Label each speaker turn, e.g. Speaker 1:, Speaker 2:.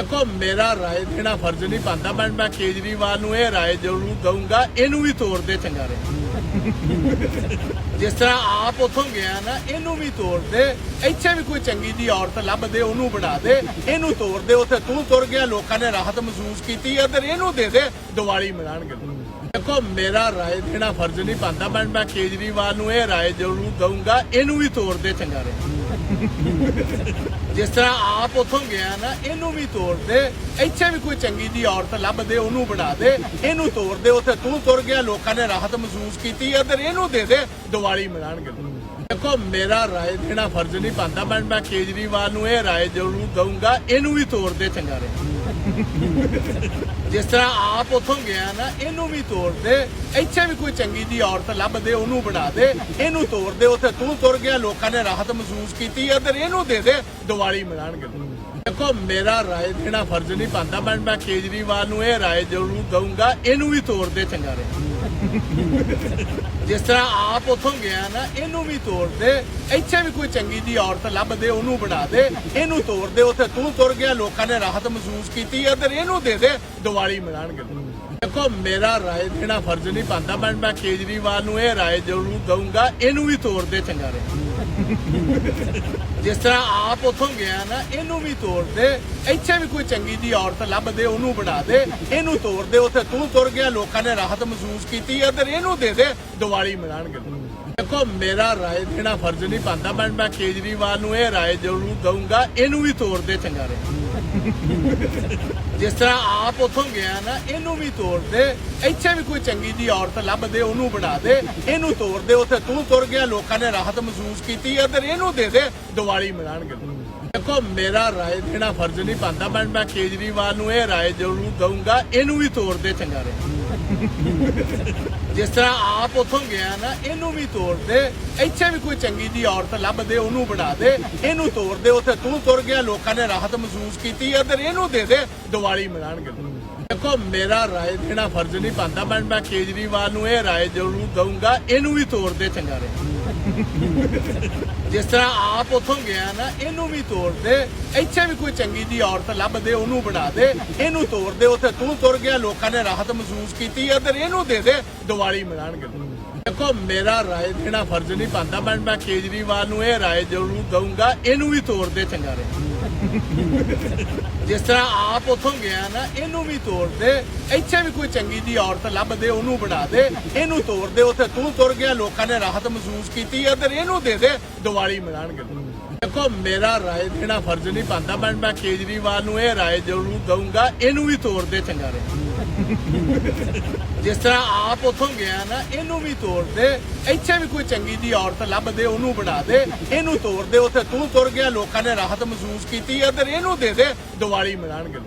Speaker 1: ਦੇਖੋ, ਮੇਰਾ ਰਾਏ ਦੇਣਾ ਫਰਜ਼ ਨਹੀਂ ਪਾਉਂਦਾ ਮੈਂ ਮੈਂ ਕੇਜਰੀਵਾਲ ਨੂੰ ਇਹ ਰਾਏ ਜ਼ਰੂਰ ਦਊਂਗਾ, ਇਹਨੂੰ ਵੀ ਤੋੜ ਦੇ ਚੰਗਾ ਰਹੇ। ਜਿਸ ਤਰ੍ਹਾਂ ਆਪ ਉਥੋਂ ਗਿਆ ਨਾ, ਇਹਨੂੰ ਵੀ ਤੋੜ ਦੇ ਇੱਥੇ ਵੀ ਕੋਈ ਚੰਗੀ ਦੀ ਔਰਤ ਲੱਭ ਦੇ ਉਹਨੂੰ ਬਣਾ ਦੇ। ਇਹਨੂੰ ਤੋੜ ਦੇ ਉੱਥੇ ਤੂੰ ਤੁਰ ਗਿਆ, ਲੋਕਾਂ ਨੇ ਰਾਹਤ ਮਹਿਸੂਸ ਕੀਤੀ, ਇੱਧਰ ਇਹਨੂੰ ਦੇ ਦੇ, ਦੀਵਾਲੀ ਮਨਾਣਗੇ। ਦੇਖੋ, ਮੇਰਾ ਰਾਏ ਦੇਣਾ ਫਰਜ਼ ਨਹੀਂ ਬਣਦਾ, ਮੈਂ ਮੈਂ ਕੇਜਰੀਵਾਲ ਨੂੰ ਇਹ ਰਾਏ ਜ਼ਰੂਰ ਦਊਂਗਾ, ਇਹਨੂੰ ਵੀ ਤੋੜ ਦੇ ਚੰਗਾ ਰਹੇ। ਜਿਸ ਤਰ੍ਹਾਂ ਆਪ ਉਥੋਂ ਗਿਆ ਨਾ, ਇਹਨੂੰ ਵੀ ਤੋੜ ਦੇ ਇੱਥੇ ਵੀ ਕੋਈ ਚੰਗੀ ਦੀ ਔਰਤ ਲੱਭ ਦੇ ਉਹਨੂੰ ਬਣਾ ਦੇ, ਇਹਨੂੰ ਤੋੜ ਦੇ ਉੱਥੇ ਤੂੰ ਤੁਰ ਗਿਆ, ਲੋਕਾਂ ਨੇ ਰਾਹਤ ਮਹਿਸੂਸ ਕੀਤੀ ਇੱਧਰ ਇਹਨੂੰ ਦੇ ਦੇ, ਦੀਵਾਲੀ ਮਨਾਣਗੇ। ਦੇਖੋ, ਮੇਰਾ ਰਾਏ ਦੇਣਾ ਫਰਜ਼ ਨਹੀਂ ਬਣਦਾ। ਮੈਂ ਮੈਂ ਕੇਜਰੀਵਾਲ ਨੂੰ ਇਹ ਰਾਏ ਜ਼ਰੂਰ ਦਊਂਗਾ, ਇਹਨੂੰ ਵੀ ਤੋੜ ਦੇ ਚੰਗਾ ਰਹੇ। ਜਿਸ ਤਰ੍ਹਾਂ ਆਪ ਉਥੋਂ ਗਿਆ ਨਾ, ਇਹਨੂੰ ਵੀ ਤੋੜ ਇੱਥੇ ਵੀ ਕੋਈ ਚੰਗੀ ਦੀ ਔਰਤ ਲੱਭ ਉਹਨੂੰ ਬਣਾ ਦੇ। ਇਹਨੂੰ ਤੋੜ ਉੱਥੇ ਤੂੰ ਤੁਰ ਗਿਆ, ਲੋਕਾਂ ਨੇ ਰਾਹਤ ਮਹਿਸੂਸ ਕੀਤੀ, ਇੱਧਰ ਇਹਨੂੰ ਦੇ ਦੇ, ਦੀਵਾਲੀ ਮਨਾਣਗੇ। ਦੇਖੋ, ਮੇਰਾ ਰਾਏ ਦੇਣਾ ਫਰਜ਼ ਨਹੀਂ ਪਾਉਂਦਾ ਮੈਂ ਮੈਂ ਕੇਜਰੀਵਾਲ ਨੂੰ ਇਹ ਰਾਏ ਜ਼ਰੂਰ ਦਊਂਗਾ, ਇਹਨੂੰ ਵੀ ਤੋੜ ਦੇ ਚੰਗਾ ਰਹੇ। ਜਿਸ ਤਰ੍ਹਾਂ ਆਪ ਉਥੋਂ ਗਿਆ ਨਾ, ਇਹਨੂੰ ਵੀ ਤੋੜ ਦੇ। ਇੱਥੇ ਵੀ ਕੋਈ ਚੰਗੀ ਦੀ ਔਰਤ ਲੱਭ ਦੇ, ਉਹਨੂੰ ਬਣਾ ਦੇ। ਇਹਨੂੰ ਤੋੜ ਦੇ, ਉੱਥੇ ਤੂੰ ਤੁਰ ਗਿਆ, ਲੋਕਾਂ ਨੇ ਰਾਹਤ ਮਹਿਸੂਸ ਕੀਤੀ, ਇੱਧਰ ਇਹਨੂੰ ਦੇ ਦੇ, ਦੀਵਾਲੀ ਮਨਾਣਗੇ। ਦੇਖੋ, ਮੇਰਾ ਰਾਏ ਦੇਣਾ ਫਰਜ਼ ਨਹੀਂ ਪਾਉਂਦਾ ਮੈਂ ਮੈਂ ਕੇਜਰੀਵਾਲ ਨੂੰ ਇਹ ਰਾਏ ਜ਼ਰੂਰ ਦਊਂਗਾ, ਇਹਨੂੰ ਵੀ ਤੋੜ ਦੇ ਚੰਗਾ ਰਹੇ। ਜਿਸ ਤਰ੍ਹਾਂ ਆਪ ਉਥੋਂ ਗਿਆ ਨਾ, ਇਹਨੂੰ ਵੀ ਤੋੜ ਦੇ ਇੱਥੇ ਵੀ ਕੋਈ ਚੰਗੀ ਦੀ ਔਰਤ ਲੱਭ ਦੇ ਉਹਨੂੰ ਬਣਾ ਦੇ, ਇਹਨੂੰ ਤੋੜ ਦੇ ਉੱਥੇ ਤੂੰ ਤੁਰ ਗਿਆ, ਲੋਕਾਂ ਨੇ ਰਾਹਤ ਮਹਿਸੂਸ ਕੀਤੀ, ਇੱਧਰ ਇਹਨੂੰ ਦੇ ਦੇ, ਦੀਵਾਲੀ ਮਨਾਣਗੇ। ਦੇਖੋ, ਮੇਰਾ ਰਾਏ ਦੇਣਾ ਫਰਜ਼ ਨਹੀਂ ਪਾਉਂਦਾ ਮੈਂ ਮੈਂ ਕੇਜਰੀਵਾਲ ਨੂੰ ਇਹ ਰਾਏ ਜ਼ਰੂਰ ਦਊਂਗਾ, ਇਹਨੂੰ ਵੀ ਤੋੜ ਦੇ ਚੰਗਾ ਰਹੇ। ਜਿਸ ਤਰ੍ਹਾਂ ਆਪ ਉਥੋਂ ਗਿਆ ਨਾ, ਇਹਨੂੰ ਵੀ ਤੋੜ ਦੇ। ਇੱਥੇ ਵੀ ਕੋਈ ਚੰਗੀ ਦੀ ਔਰਤ ਲੱਭ ਦੇ, ਉਹਨੂੰ ਬਣਾ ਦੇ। ਇਹਨੂੰ ਤੋੜ ਦੇ, ਉੱਥੇ ਤੂੰ ਤੁਰ ਗਿਆ, ਲੋਕਾਂ ਨੇ ਰਾਹਤ ਮਹਿਸੂਸ ਕੀਤੀ ਇੱਧਰ ਇਹਨੂੰ ਦੇ ਦੇ, ਦੀਵਾਲੀ ਮਨਾਣਗੇ ਦੇਖੋ, ਮੇਰਾ ਰਾਏ ਦੇਣਾ ਫਰਜ਼ ਨਹੀਂ ਬਣਦਾ, ਮੈਂ ਮੈਂ ਕੇਜਰੀਵਾਲ ਨੂੰ ਇਹ ਰਾਏ ਜ਼ਰੂਰ ਦਊਂਗਾ, ਇਹਨੂੰ ਵੀ ਤੋੜ ਦੇ, ਚੰਗਾ ਰਹੇ। ਜਿਸ ਤਰ੍ਹਾਂ ਆਪ ਉਥੋਂ ਗਿਆ ਨਾ, ਇਹਨੂੰ ਵੀ ਤੋੜ ਦੇ। ਇੱਥੇ ਵੀ ਕੋਈ ਚੰਗੀ ਦੀ ਔਰਤ ਲੱਭ ਦੇ, ਉਹਨੂੰ ਬਣਾ ਦੇ। ਇਹਨੂੰ ਤੋੜ ਦੇ, ਉੱਥੇ ਤੂੰ ਤੁਰ ਗਿਆ, ਲੋਕਾਂ ਨੇ ਰਾਹਤ ਮਹਿਸੂਸ ਕੀਤੀ ਇੱਧਰ ਇਹਨੂੰ ਦੇ ਦੇ ਦੀਵਾਲੀ ਮਨਾਣਗੇ। ਦੇਖੋ, ਮੇਰਾ ਰਾਏ ਦੇਣਾ ਫਰਜ਼ ਨਹੀਂ ਪਾਉਂਦਾ ਮੈਂ ਮੈਂ ਕੇਜਰੀਵਾਲ ਨੂੰ ਇਹ ਰਾਏ ਜ਼ਰੂਰ ਦਊਂਗਾ, ਇਹਨੂੰ ਵੀ ਤੋੜ ਦੇ ਚੰਗਾ ਰਹੇ। ਜਿਸ ਤਰ੍ਹਾਂ ਆਪ ਉਥੋਂ ਗਿਆ ਨਾ, ਇਹਨੂੰ ਵੀ ਤੋੜ ਦੇ ਇੱਥੇ ਵੀ ਕੋਈ ਚੰਗੀ ਦੀ ਔਰਤ ਲੱਭ ਦੇ ਉਹਨੂੰ ਬਣਾ ਦੇ। ਇਹਨੂੰ ਤੋੜ ਦੇ ਉੱਥੇ ਤੂੰ ਤੁਰ ਗਿਆ, ਲੋਕਾਂ ਨੇ ਰਾਹਤ ਮਹਿਸੂਸ ਕੀਤੀ, ਇੱਧਰ ਇਹਨੂੰ ਦੇ ਦੇ, ਦੀਵਾਲੀ ਮਨਾਣਗੇ। ਦੇਖੋ, ਮੇਰਾ ਰਾਏ ਦੇਣਾ ਫਰਜ਼ ਨਹੀਂ ਪਾਉਂਦਾ ਮੈਂ ਮੈਂ ਕੇਜਰੀਵਾਲ ਨੂੰ ਇਹ ਰਾਏ ਜ਼ਰੂਰ ਦਊਂਗਾ, ਇਹਨੂੰ ਵੀ ਤੋੜ ਦੇ ਚੰਗਾ ਰਹੇ। ਜਿਸ ਤਰ੍ਹਾਂ ਆਪ ਉਥੋਂ ਗਿਆ ਨਾ, ਇਹਨੂੰ ਵੀ ਤੋੜ ਦੇ ਇੱਥੇ ਵੀ ਕੋਈ ਚੰਗੀ ਦੀ ਔਰਤ ਲੱਭ ਦੇ ਉਹਨੂੰ ਬਣਾ ਦੇ, ਇਹਨੂੰ ਤੋੜ ਦੇ, ਉੱਥੇ ਤੂੰ ਤੁਰ ਗਿਆ, ਲੋਕਾਂ ਨੇ ਰਾਹਤ ਮਹਿਸੂਸ ਕੀਤੀ, ਇੱਧਰ ਇਹਨੂੰ ਦੇ ਦੇ, ਦੀਵਾਲੀ ਮਨਾਣਗੇ ਦੇਖੋ, ਮੇਰਾ ਰਾਏ ਦੇਣਾ ਫਰਜ਼ ਨਹੀਂ ਬਣਦਾ, ਮੈਂ ਮੈਂ ਕੇਜਰੀਵਾਲ ਨੂੰ ਇਹ ਰਾਏ ਜ਼ਰੂਰ ਦਊਂਗਾ, ਇਹਨੂੰ ਵੀ ਤੋੜ ਦੇ, ਚੰਗਾ ਰਹੇ। ਜਿਸ ਤਰ੍ਹਾਂ ਆਪ ਉਥੋਂ ਗਿਆ ਨਾ, ਇਹਨੂੰ ਵੀ ਤੋੜ ਦੇ, ਇੱਥੇ ਵੀ ਕੋਈ ਚੰਗੀ ਦੀ ਔਰਤ ਲੱਭ ਦੇ ਉਹਨੂੰ ਬਣਾ ਦੇ, ਇਹਨੂੰ ਤੋੜ ਦੇ, ਉੱਥੇ ਤੂੰ ਤੁਰ ਗਿਆ, ਲੋਕਾਂ ਨੇ ਰਾਹਤ ਮਹਿਸੂਸ ਕੀਤੀ, ਇੱਧਰ ਇਹਨੂੰ ਦੇ ਦੇ, ਦੀਵਾਲੀ ਮਨਾਣਗੇ